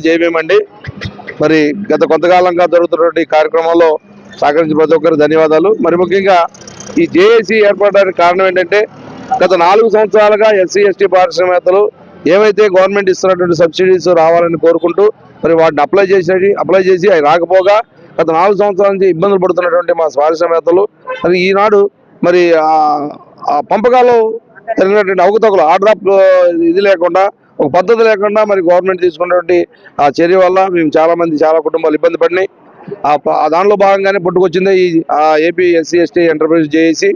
జయమేమండి. మరి గత కొంతకాలంగా జరుగుతున్నటువంటి కార్యక్రమంలో సహకరించిన ప్రతి ఒక్కరు ధన్యవాదాలు. మరి ముఖ్యంగా ఈ జేఏసీ ఏర్పడడానికి కారణం ఏంటంటే గత నాలుగు సంవత్సరాలుగా ఎస్సీ ఎస్టీ పారిశ్రామికవేత్తలు ఏవైతే గవర్నమెంట్ ఇస్తున్నటువంటి సబ్సిడీస్ రావాలని కోరుకుంటూ మరి వాటిని అప్లై చేసేది అప్లై చేసి అవి రాకపోగా గత నాలుగు సంవత్సరాల నుంచి ఇబ్బందులు పడుతున్నటువంటి మా పారిశ్రామికవేత్తలు మరి ఈనాడు మరి ఆ- పంపకాలు జరిగినటువంటి అవకతవకలు ఆర్డర్ ఇది లేకుండా ఒక పద్ధతి లేకుండా మరి గవర్నమెంట్ తీసుకున్నటువంటి ఆ చర్య వల్ల మేము చాలామంది చాలా కుటుంబాలు ఇబ్బంది పడినాయి. ఆ దానిలో భాగంగానే పుట్టుకొచ్చింది ఈ AP SC ST enterprise JAC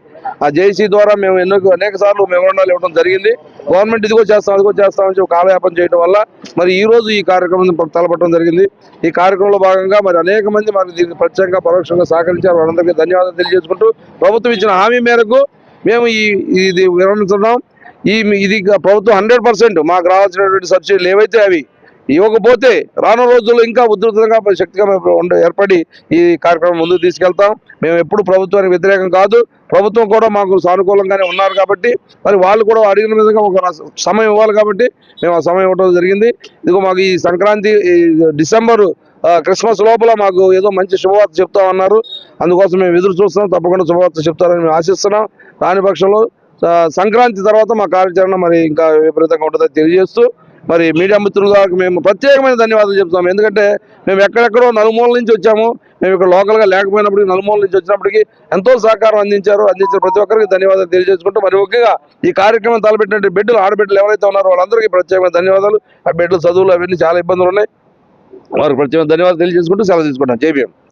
ఆ జేఏసీ ద్వారా మేము ఎన్నో అనేక సార్లు మెమోరాండాలు ఇవ్వడం జరిగింది. గవర్నమెంట్ ఇదిగో చేస్తాం అదిగో చేస్తామని చెప్పి కాలయాపన చేయడం వల్ల మరి ఈ రోజు ఈ కార్యక్రమం తలపట్టడం జరిగింది. ఈ కార్యక్రమంలో భాగంగా మరి అనేక మంది మనకు దీనికి ప్రత్యేకంగా పరోక్షంగా సహకరించారు. వాళ్ళందరికీ ధన్యవాదాలు తెలియజేసుకుంటూ ప్రభుత్వం ఇచ్చిన హామీ మేరకు మేము ఈ ఇది విరమిస్తున్నాం ఈ ఇది ప్రభుత్వం హండ్రెడ్ పర్సెంట్ మాకు రావాల్సినటువంటి సబ్సిడీలు ఏవైతే అవి ఇవ్వకపోతే రాను రోజుల్లో ఇంకా ఉధృతంగా శక్తిగా మేము ఏర్పడి ఈ కార్యక్రమం ముందుకు తీసుకెళ్తాం. మేము ఎప్పుడు ప్రభుత్వానికి వ్యతిరేకం కాదు. ప్రభుత్వం కూడా మాకు సానుకూలంగానే ఉన్నారు కాబట్టి మరి వాళ్ళు కూడా అడిగిన విధంగా ఒక సమయం ఇవ్వాలి కాబట్టి మేము ఆ సమయం ఇవ్వడం జరిగింది. ఇదిగో మాకు ఈ సంక్రాంతి ఈ క్రిస్మస్ లోపల మాకు ఏదో మంచి శుభవార్త చెప్తామన్నారు. అందుకోసం మేము ఎదురు చూస్తున్నాం. తప్పకుండా శుభవార్త చెప్తారని మేము ఆశిస్తున్నాం. రాని పక్షంలో సంక్రాంతి తర్వాత మా కార్యాచరణ మరి ఇంకా విపరీతంగా ఉంటుందని తెలియజేస్తూ మరి మీడియా మిత్రుల మేము ప్రత్యేకమైన ధన్యవాదాలు చెప్తాము ఎందుకంటే మేము ఎక్కడెక్కడో నలుమూల నుంచి వచ్చాము. మేము ఇక్కడ లోకల్గా లేకపోయినప్పటికీ నలుమూల నుంచి వచ్చినప్పటికీ ఎంతో సహకారం అందించారు. అందించిన ప్రతి ఒక్కరికి ధన్యవాదాలు తెలియజేసుకుంటూ మరి ముఖ్యంగా ఈ కార్యక్రమం తలపెట్టిన బిడ్డలు ఆడబిడ్డలు ఎవరైతే ఉన్నారో వాళ్ళందరికీ ప్రత్యేకమైన ధన్యవాదాలు. ఆ బిడ్డలు చదువులు అవన్నీ చాలా ఇబ్బందులు ఉన్నాయి. వారికి ప్రత్యేక ధన్యవాదాలు తెలియజేసుకుంటూ సెలవు తీసుకుంటాం. జేబీఎం